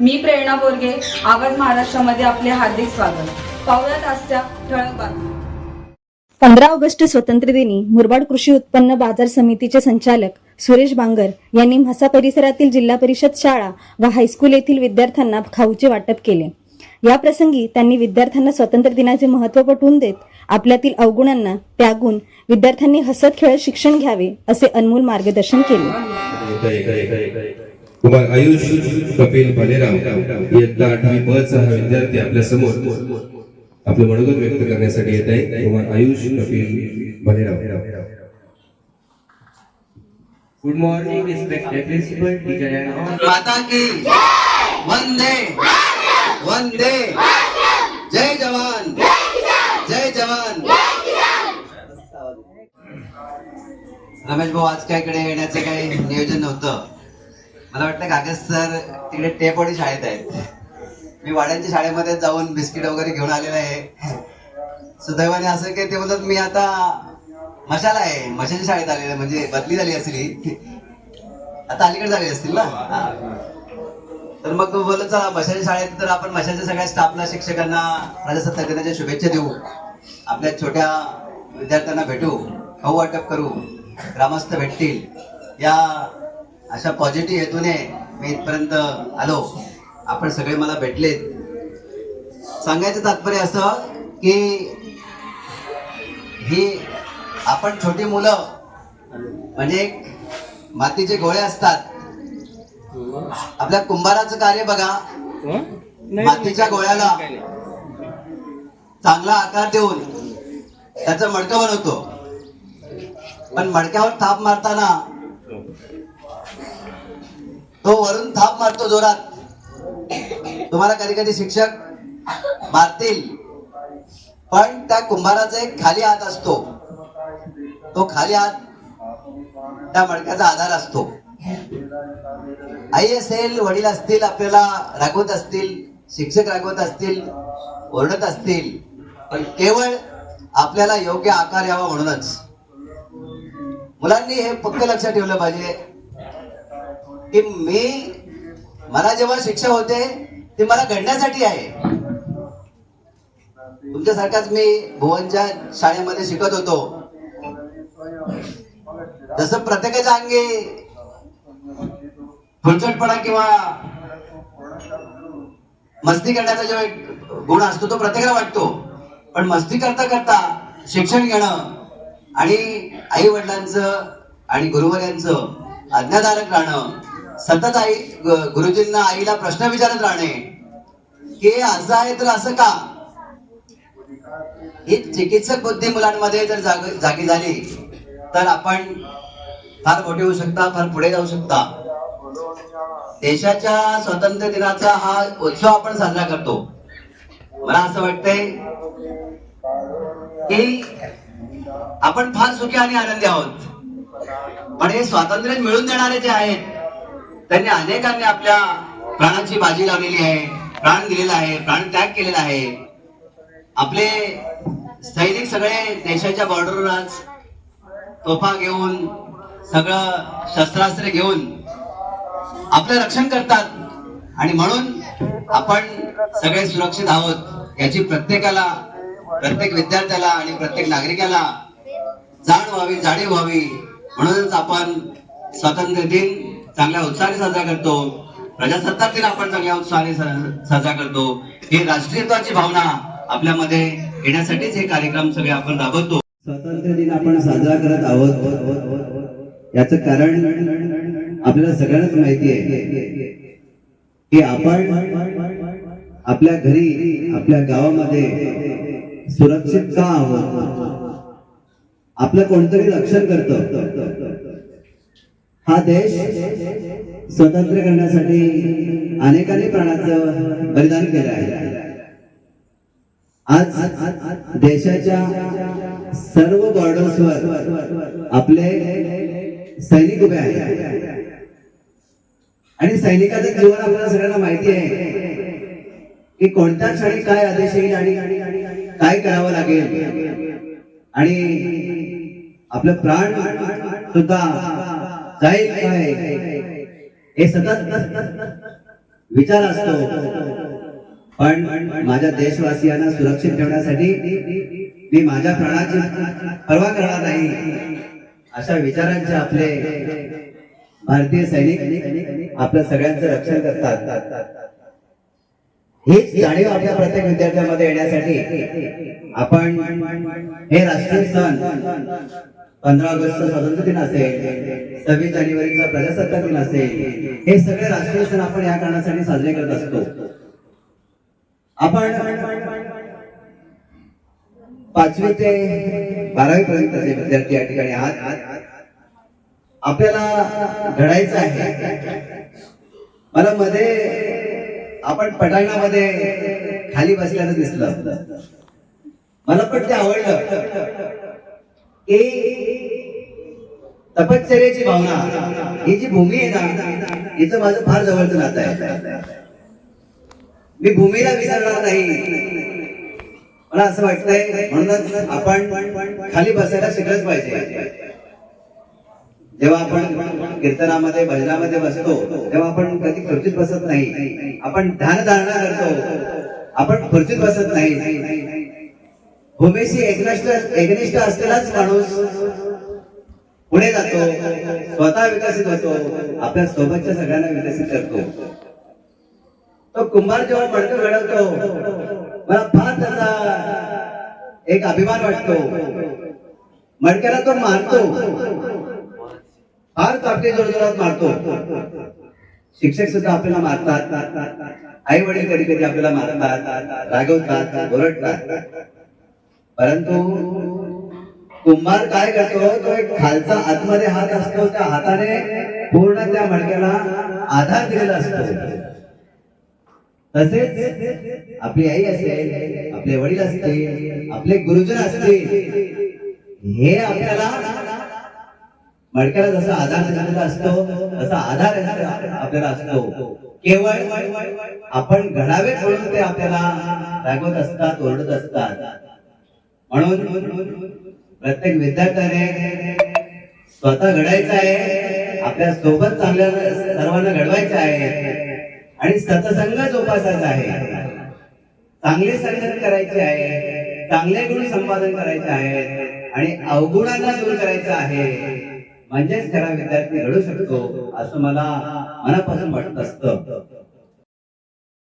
मी प्रेरणा बोरगे आवाज महाराष्ट्रामध्ये आपले हार्दिक स्वागत. पाहुयात आजच्या ठळक बातम्या. पंधरा ऑगस्ट स्वातंत्र्यदिनी मुरबाड कृषी उत्पन्न बाजार समितीचे संचालक सुरेश बांगर यांनी म्हसा परिसरातील जिल्हा परिषद शाळा व हायस्कूल येथील विद्यार्थ्यांना खाऊचे वाटप केले. या प्रसंगी त्यांनी विद्यार्थ्यांना स्वातंत्र्य दिनाचे महत्त्व पटवून देत आपल्यातील अवगुणांना त्यागून विद्यार्थ्यांनी हसत खेळत शिक्षण घ्यावे असे अनमोल मार्गदर्शन केले. कुमार आयुष कपिल भालेराव इयत्ता आठवी ब चा हा विद्यार्थी आपल्यासमोर. आपलं मनोगत व्यक्त करण्यासाठी येत आहे Kumar Ayush Kapil Bhalerao Good morning, respected principal, teacher and all. माता की वंदे। वंदे। जय जवान। जय जवान। रमेश भाऊ आज काय इकडे येण्याचं काही नियोजन नव्हतं? मला वाटतं कागद सर तिकडे टेपवाडी शाळेत आहेत. मी वाड्यांच्या शाळेमध्ये जाऊन बिस्किट वगैरे घेऊन आलेलं आहे. सुदैवाने असं की ते बोलतात मी आता मशाला आहे. मशाच्या शाळेत आलेलं म्हणजे बदली झाली असली. आता अलीकडे झाली असतील ना? हा. तर मग बोलत चला मशाच्या शाळेत तर आपण मशाच्या सगळ्या स्टाफला शिक्षकांना प्रजासत्ताक दिनाच्या शुभेच्छा देऊ. आपल्या छोट्या विद्यार्थ्यांना भेटू खाऊ वाटप करू ग्रामस्थ भेटतील. या अशा पॉझिटिव्ह हेतूने मी इथपर्यंत आलो. आपण सगळे मला भेटलेत. सांगायचं तात्पर्य असं की ही आपण छोटी मुलं म्हणजे मातीचे गोळे असतात. आपल्या कुंभाराचं कार्य बघा. मातीच्या गोळ्याला चांगला आकार देऊन त्याचं मडकं बनवतो. पण मडक्यावर थाप मारताना तो वरून थाप मारतो जोरात. तुम्हाला कधी कधी शिक्षक मारतील पण त्या कुंभाराचा एक खाली हात असतो. तो खाली हात त्या मडक्याचा आधार असतो. आई असेल वडील असतील आपल्याला रागवत असतील शिक्षक रागवत असतील ओरडत असतील पण केवळ आपल्याला योग्य आकार यावा म्हणूनच. मुलांनी हे पक्क लक्षात ठेवलं पाहिजे. की मी मला जेव्हा शिक्षा होते ते मला घडण्यासाठी आहे. तुमच्यासारखाच मी भुवनच्या शाळेमध्ये शिकत होतो. जसं प्रत्येकाच्या अंगी फुलचटपणा किंवा मस्ती करण्याचा जो एक गुण असतो तो प्रत्येकाला वाटतो. पण मस्ती करता करता शिक्षण घेणं आणि आई वडिलांचं आणि गुरुवर्यांचं आज्ञाधारक राहणं सतत आई गुरुजींना आईला प्रश्न विचारत राहणे की हे असं आहे तर असं का? ही चिकित्सक बुद्धी मुलांमध्ये जर जाग जागी झाली तर आपण फार मोठे होऊ शकता फार पुढे जाऊ शकता. देशाच्या स्वातंत्र्य दिनाचा हा उत्सव आपण साजरा करतो. मला असं वाटतंय की आपण फार सुखी आणि आनंदी आहोत. पण हे स्वातंत्र्य मिळून देणारे जे आहेत त्यांनी अनेकांनी आपल्या प्राणाची बाजी लावलेली आहे प्राण दिलेला आहे प्राण त्याग केलेला आहे. आपले सैनिक सगळे देशाच्या बॉर्डरवर आज तोफा घेऊन सगळं शस्त्रास्त्र घेऊन आपलं रक्षण करतात. आणि म्हणून आपण सगळे सुरक्षित आहोत याची प्रत्येकाला प्रत्येक विद्यार्थ्याला आणि प्रत्येक नागरिकाला जाण व्हावी जाणीव व्हावी. म्हणूनच आपण स्वातंत्र्य दिन चांगल्या उत्साहाने साजरा करतो. प्रजासत्ताक दिन आपण चांगल्या उत्साहाने साजरा करतो. ही राष्ट्रीयत्वाची भावना आपल्यामध्ये येण्यासाठीच हे कार्यक्रम सगळे आपण राबवतो. स्वातंत्र्य दिन आपण साजरा करत आहोत. याच कारण आपल्याला सगळ्यांनाच माहिती आहे. की आपण आपल्या घरी आपल्या गावामध्ये सुरक्षित का आहोत? आपलं कोणतरी रक्षण करतो. हा देश स्वतंत्र करण्यासाठी अनेकांनी प्राणाचं बलिदान केलं आहे. आज देशाच्या सर्व बॉर्डर्सवर आपले सैनिक उभे आहेत. आणि सैनिकाचं जीवन आपल्याला सगळ्यांना माहिती आहे की कोणत्या क्षणी काय आदेश येईल आणि काय करावं लागेल. आणि आपलं प्राण सुद्धा जाईल काय? हे सतत विचार असतो. पण माझ्या देशवासियांना सुरक्षित ठेवण्यासाठी मी माझ्या प्राणाची परवा करणार नाही. अशा विचारांचे आपले भारतीय सैनिक आपल्या सगळ्यांचं रक्षण करतात. हीच जाणीव आपल्या प्रत्येक विद्यार्थ्यांमध्ये येण्यासाठी आपण हे राष्ट्रीय सण पंधरा ऑगस्ट स्वातंत्र्य दिन असेल सव्वीस जानेवारीचा प्रजासत्ताक दिन असेल हे सगळे राष्ट्रीय सण आपण या कारणासाठी साजरे करत असतो. आपण पाचवी ते बारावी पर्यंतचे विद्यार्थी या ठिकाणी आहात आपल्याला घडायचं आहे मला मध्ये आपण पटांगणामध्ये खाली बसल्याचं दिसलं. मला पण ते आवडलं. की तपश्चर्याची भावना ही जी भूमी आहे ना हिचं माझं फार जवळचं नातं आहे. मी भूमीला विसरणार नाही. मला असं वाटतंय म्हणूनच आपण खाली बसायला शिकलंच पाहिजे. जेव्हा आपण कीर्तनामध्ये भजनामध्ये बसतो तेव्हा आपण कधी खुर्चीत बसत नाही. आपण ध्यान धारणा करतो. आपण खुर्चीत बसत नाही. भूमीशी एकनिष्ठ एकनिष्ठ असलेलाच माणूस पुढे जातो स्वतः विकसित होतो आपल्या सोबतच्या सगळ्यांना विकसित करतो. तो कुंभार जेव्हा पडतो घडवतो मला फार त्याचा एक अभिमान वाटतो. मडक्याला तो मारतो. फार चापटे जोरजोरात मारतो. शिक्षक सुद्धा आपल्याला मारतात. आई वडील कधी कधी आपल्याला मारतात रागवतात ओरडतात. परंतु कुंभार काय करतो? तो एक खालचा आतमध्ये हात असतो त्या हाताने पूर्ण त्या मडक्याला आधार दिलेला असतो. तसेच आपली आई असेल आपले वडील असतील आपले गुरुजन असतील हे आपल्याला मडक्याला जसा आधार दिलेला असतो तसा आधार आपल्याला असतो. केवळ आपण घडावे म्हणून ते आपल्याला रागवत असतात ओरडत असतात. म्हणून प्रत्येक विद्यार्थ्याने स्वतः घडायचं आहे आपल्यासोबत चांगल्या सर्वांना घडवायचं आहे आणि सतसंग जोपासायचा आहे. चांगली संगत करायची आहे चांगले गुण संपादन करायचे आहेत आणि अवगुणांना दूर करायचं आहे. म्हणजेच खरा विद्यार्थी घडू शकतो असं मला मनापासून वाटत असतं.